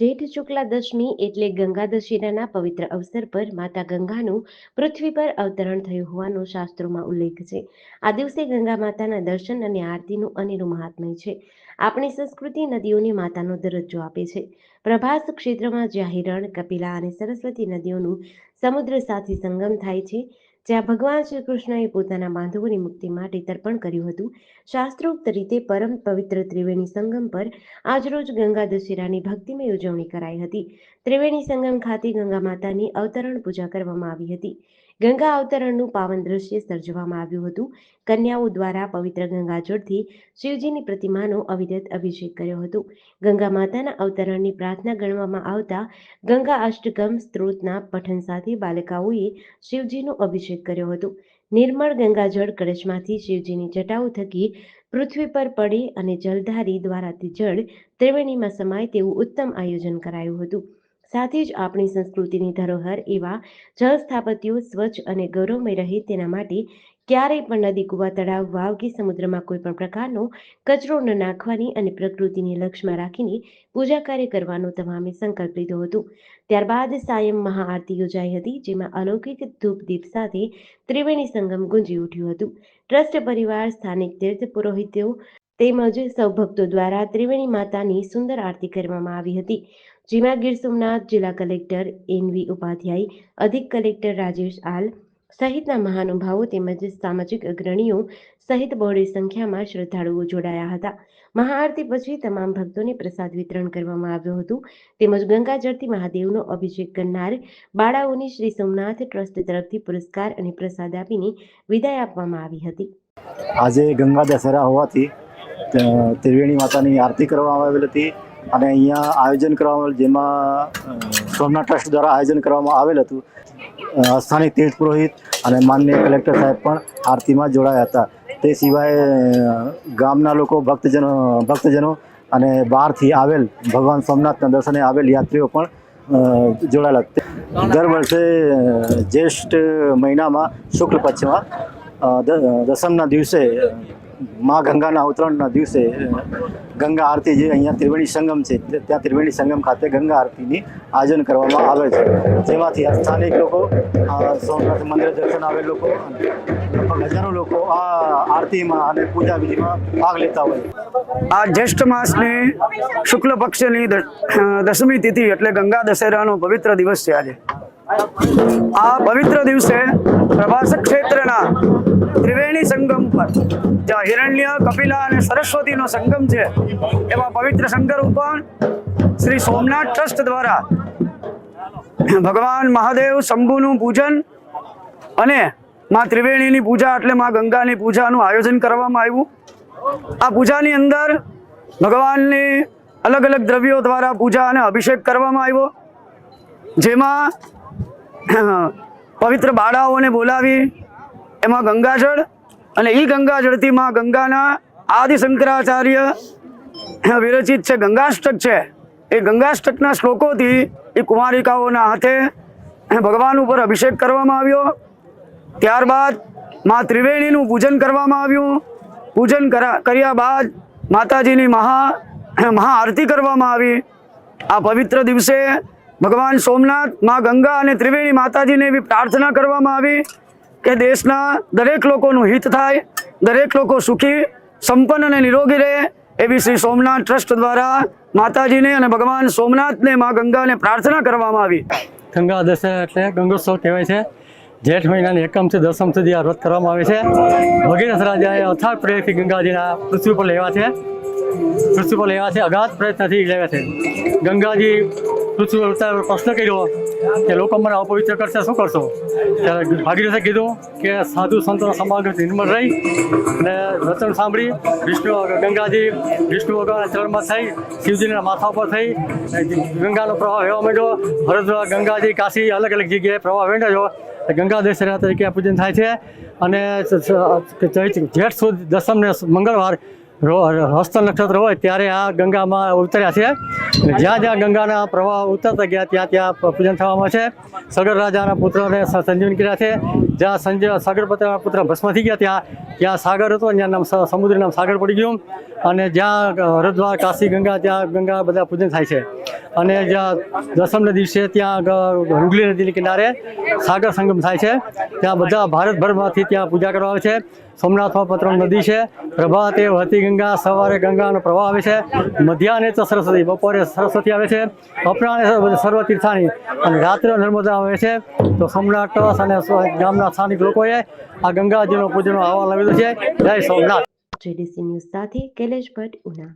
જેઠ શુક્લા દશમી એટલે ગંગા દશેરાના પવિત્ર અવસર પર માતા ગંગાનું પૃથ્વી પર અવતરણ થયું હોવાનો શાસ્ત્રોમાં ઉલ્લેખ છે. આ દિવસે ગંગા માતાના દર્શન અને આરતીનું અનેરું મહાત્મ્ય છે. આપણી સંસ્કૃતિ નદીઓને માતાનો દરજ્જો આપે છે. પ્રભાસ ક્ષેત્રમાં જ્યાં હિરણ કપિલા અને સરસ્વતી નદીઓનું સમુદ્ર સાથે સંગમ થાય છે. જ્યાં ભગવાન શ્રી કૃષ્ણએ પોતાના બાંધવોની મુક્તિ માટે તર્પણ કર્યું હતું, શાસ્ત્રોક્ત રીતે પરમ પવિત્ર ત્રિવેણી સંગમ પર આજરોજ ગંગા દશેરાની ભક્તિમય ઉજવણી કરાઈ હતી. ત્રિવેણી સંગમ ખાતે ગંગા માતાની અવતરણ પૂજા કરવામાં આવી હતી. ગંગા અવતરણનું પાવન દ્રશ્ય સર્જવામાં આવ્યું હતું. કન્યાઓ દ્વારા પવિત્ર ગંગાજળથી શિવજીની પ્રતિમાનો અવિરત અભિષેક કર્યો હતો. ગંગા માતાના અવતરણની પ્રાર્થના ગણવામાં આવતા ગંગા અષ્ટગમ સ્ત્રોતના પઠન સાથે બાલિકાઓએ શિવજીનો અભિષેક કર્યો હતો. નિર્મળ ગંગાજળ કળશમાંથી શિવજીની જટાઓ થકી પૃથ્વી પર પડે અને જલધારી દ્વારા તે જળ ત્રિવેણીમાં સમાય તેવું ઉત્તમ આયોજન કરાયું હતું. સાથે જ આપણી સંસ્કૃતિની ધરોહર એવા જળ સ્થાપત્યો સ્વચ્છ અને ગૌરવમય રહે તેના માટે ક્યારેય પણ નદી, કુવા, તળાવ, વાવ કે સમુદ્રમાં કોઈ પણ પ્રકારનો કચરો ન નાખવાની અને પ્રકૃતિને લક્ષ્યમાં રાખીને પૂજા કાર્ય કરવાનો તમામે સંકલ્પ લીધો હતો. ત્યારબાદ સાયમ મહાઆરતી યોજાઈ હતી, જેમાં અલૌકિક ધૂપ દીપ સાથે ત્રિવેણી સંગમ ગુંજી ઉઠ્યું હતું. ટ્રસ્ટ પરિવાર, સ્થાનિક તીર્થ પુરોહિતો તેમજ સૌ ભક્તો દ્વારા ત્રિવેણી માતાની સુંદર આરતી કરવામાં આવી હતી. જેમાં ગીર સોમનાથ જિલ્લા કલેક્ટર એનવી ઉપાધ્યાય, અધિક કલેક્ટર રાજેશ આલ સહિતના મહાનુભાવો તેમજ સામાજિક અગ્રણીઓ સહિત બહોળી સંખ્યામાં શ્રદ્ધાળુઓ જોડાયા હતા. મહાઆરતી પછી તમામ ભક્તોને પ્રસાદ વિતરણ કરવામાં આવ્યું હતું. તેમજ ગંગાજળથી મહાદેવનો અભિષેક કરનાર બાળાઓને શ્રી સોમનાથ ટ્રસ્ટ તરફથી પુરસ્કાર અને પ્રસાદ આપીને વિદાય આપવામાં આવી હતી. આજે ગંગા દશેરા હોવાથી ત્રિવેણી માતાની આરતી કરવામાં આવેલ હતી. અને અહીંયા આયોજન કરવામાં જેમાં સોમનાથ ટ્રસ્ટ દ્વારા આયોજન કરવામાં આવેલ હતું સ્થાનિક તીર્થ પુરોહિત અને માનનીય કલેક્ટર સાહેબ પણ આરતીમાં જોડાયા હતા તે સિવાય ગામના લોકો, ભક્તજનો ભક્તજનો અને બહારથી આવેલ ભગવાન સોમનાથના દર્શને આવેલ યાત્રીઓ પણ જોડાયેલા. દર વર્ષે જ્યેષ્ઠ મહિનામાં શુક્લ પક્ષમાં દસમના દિવસે મા ગંગાના અવતરણના દિવસે ગંગા આરતી જે અહીંયા ત્રિવેણી સંગમ છે ત્યાં ત્રિવેણી સંગમ ખાતે ગંગા આરતીની આયોજન કરવામાં આવે છે. જેમાંથી સ્થાનિક લોકો સોમનાથ મંદિર દર્શન આવેલ લોકો, લગભગ હજારો લોકો આ આરતીમાં અને પૂજા વિધિમાં ભાગ લેતા હોય આ જ્યેષ્ઠ માસની શુક્લ પક્ષની દ- દસમી તિથિ એટલે ગંગા દશેરાનો પવિત્ર દિવસ છે આજે. આ પવિત્ર દિવસે પ્રભાસ ક્ષેત્રના ત્રિવેણી સંગમ પર, જ્યાં હિરણ્ય, કપિલા અને સરસ્વતીનો સંગમ છે, એવા પવિત્ર શંકર ઉપર શ્રી સોમનાથ ટ્રસ્ટ દ્વારા ભગવાન મહાદેવ શંભુનું પૂજન અને માં ત્રિવેણીની પૂજા એટલે માં ગંગાની પૂજાનું આયોજન કરવામાં આવ્યું. આ પૂજાની અંદર ભગવાનની અલગ અલગ દ્રવ્યો દ્વારા પૂજા અને અભિષેક કરવામાં આવ્યો. જેમાં પવિત્ર બાળાઓને બોલાવી એમાં ગંગાજળ અને એ ગંગાજળથી માં ગંગાના આદિ શંકરાચાર્ય વિરચિત છે, ગંગાષ્ટક છે. એ ગંગાષ્ટકના શ્લોકોથી એ કુમારિકાઓના હાથે ભગવાન ઉપર અભિષેક કરવામાં આવ્યો. ત્યારબાદ મા ત્રિવેણીનું પૂજન કરવામાં આવ્યું. પૂજન કરા, કર્યા બાદ માતાજીની મહા મહાઆરતી કરવામાં આવી. આ પવિત્ર દિવસે ભગવાન સોમનાથ, મા ગંગા અને ત્રિવેણી માતાજીને એવી પ્રાર્થના કરવામાં આવી. કે દેશના દરેક લોકોનું હિત થાય, દરેક લોકો સુખી, સંપન્ન અને નિરોગી રહે, એવી શ્રી સોમનાથ ટ્રસ્ટ દ્વારા માતાજીને અને ભગવાન સોમનાથને મા ગંગાને પ્રાર્થના કરવામાં આવી. ગંગા દશેરા એટલે ગંગોત્સવ કહેવાય છે. જેઠ મહિનાની એકમથી દસમ સુધી આ વ્રત કરવામાં આવે છે. ભગીરથ રાજાએ અથાગ પ્રયત્નથી ગંગાજીના પૃથ્વી પર લેવા છે. પૃથ્વી પર લેવા છે, અગાધ પ્રયત્નથી લેવા છે. ગંગાજી પૃથ્વી અવતાર પ્રશ્ન કર્યો કે લોકો મને અપવિત્ર કરશે, શું કરશો? ત્યારે ભાગીરથે કીધું કે સાધુ સંતોનો સમાગમ નિર્મળ રહી અને વચન સાંભળી, વિષ્ણુ ગંગાજી, વિષ્ણુ ભગવાનના ચરણમાં થઈ, શિવજીના માથા ઉપર થઈ ગંગાનો પ્રવાહ વહેવા માંડ્યો. હરિદ્વાર ગંગાજી, કાશી અલગ અલગ જગ્યાએ પ્રવાહ વેંડ્યો ગંગા દશેરા તરીકે પૂજન થાય છે. અને જેઠ સુદ દસમને મંગળવાર હસ્ત નક્ષત્ર હોય ત્યારે આ ગંગામાં ઉતર્યા છે. જ્યાં જ્યાં ગંગાના પ્રવાહ ઉતરતા ગયા, ત્યાં ત્યાં પૂજન થવામાં છે. સગર રાજાના પુત્રને સંજીવન કર્યા છે. જ્યાં સંજય સાગર પુત્ર ભસ્મ થઈ ગયા ત્યાં ત્યાં સાગર હતો ત્યાં નામ સમુદ્ર નામ સાગર પડી ગયું. અને જ્યાં હરદ્વાર, કાશી, ગંગા, ત્યાં ગંગા બધા પૂજન થાય છે. અને જ્યાં દસમના દિવસે ત્યાં હુગલી નદીની કિનારે સાગર સંગમ થાય છે. ત્યાં બધા ભારતભરમાંથી ત્યાં પૂજા કરવા આવે છે. સોમનાથમાં પત્ર નદી છે. પ્રભાતે વહતી ગંગા સવારે ગંગાનો પ્રવાહ આવે છે, મધ્યાહને તો સરસ્વતી, બપોરે સરસ્વતી આવે છે અપરાણે સર્વ તીર્થાની અને રાત્રે નર્મદા આવે છે. તો સોમનાથ ટ્રસ્ટ અને ગામના સ્થાનિક લોકોએ આ ગંગાજીનો પૂજનનો અહેવાલ આવેલો છે. જય સોમનાથ. જેડીસી ન્યૂઝ સાથે કૈલેશ ભટ્ટ, ઉના.